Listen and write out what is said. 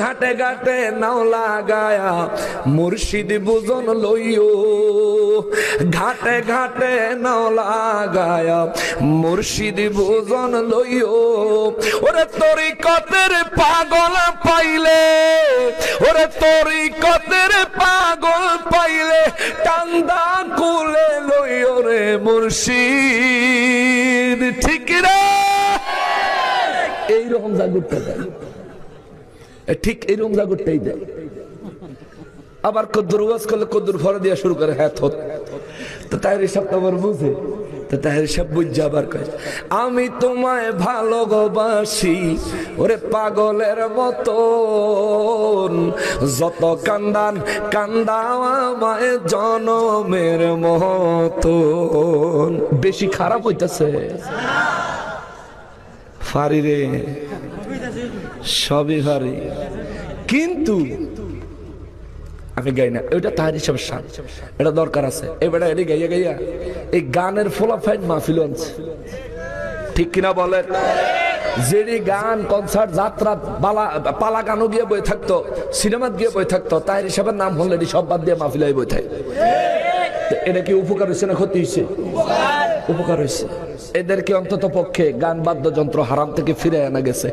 ঘাটে ঘাটে নাও লাগায়া মুর্শিদ বুজন লইও। ঘাটে ঘাটে নাও লাগায়া মুর্শিদ বুজন লইও। ওরে তরি কতের পাগল পাইলে, ওরে তরি কতের পাগল পাইলে কান্দা কুলে লইও রে মুর্শিদ। ঠিক রে এইরকম জাগুরটা দেয়। ঠিক এইরকম জাগুরটাই দেয়। আবার কদ্দুর ওয়াজ করলে কদ্দুর ফরে দিয়ে শুরু করে হ্যাঁ থত। তো তাহের সব তো বুঝে। তো তাহের সব বুঝছে আবার কয়, আমি তোমায় ভালোবাসি, ওরে পাগলের মতন। যত কান্দান, কান্দাও আমায় জনমের মতন। বেশি খারাপ হইতাছে। ফারি রে সবই কিন্তু আমি গাই না, ওইটা তাহার এটা দরকার আছে। এটি গাইয়া গাইয়া, এই গানের ফোলা ফাইন মাহফিল আনছে ঠিক কিনা বলেন? যেটি গান কনসার্ট যাত্রা পালা গানও গিয়ে বই থাকতো, সিনেমাত গিয়ে বই থাকতো তার হিসাবে নাম হলে এটি সব বাদ দিয়ে মাহফিলাই বই থাকে। এটা কি উপকার হয়েছে না ক্ষতি হয়েছে? উপকার হয়েছে। এদেরকে অন্তত পক্ষে গান বাদ্যযন্ত্র হারাম থেকে ফিরে আনা গেছে।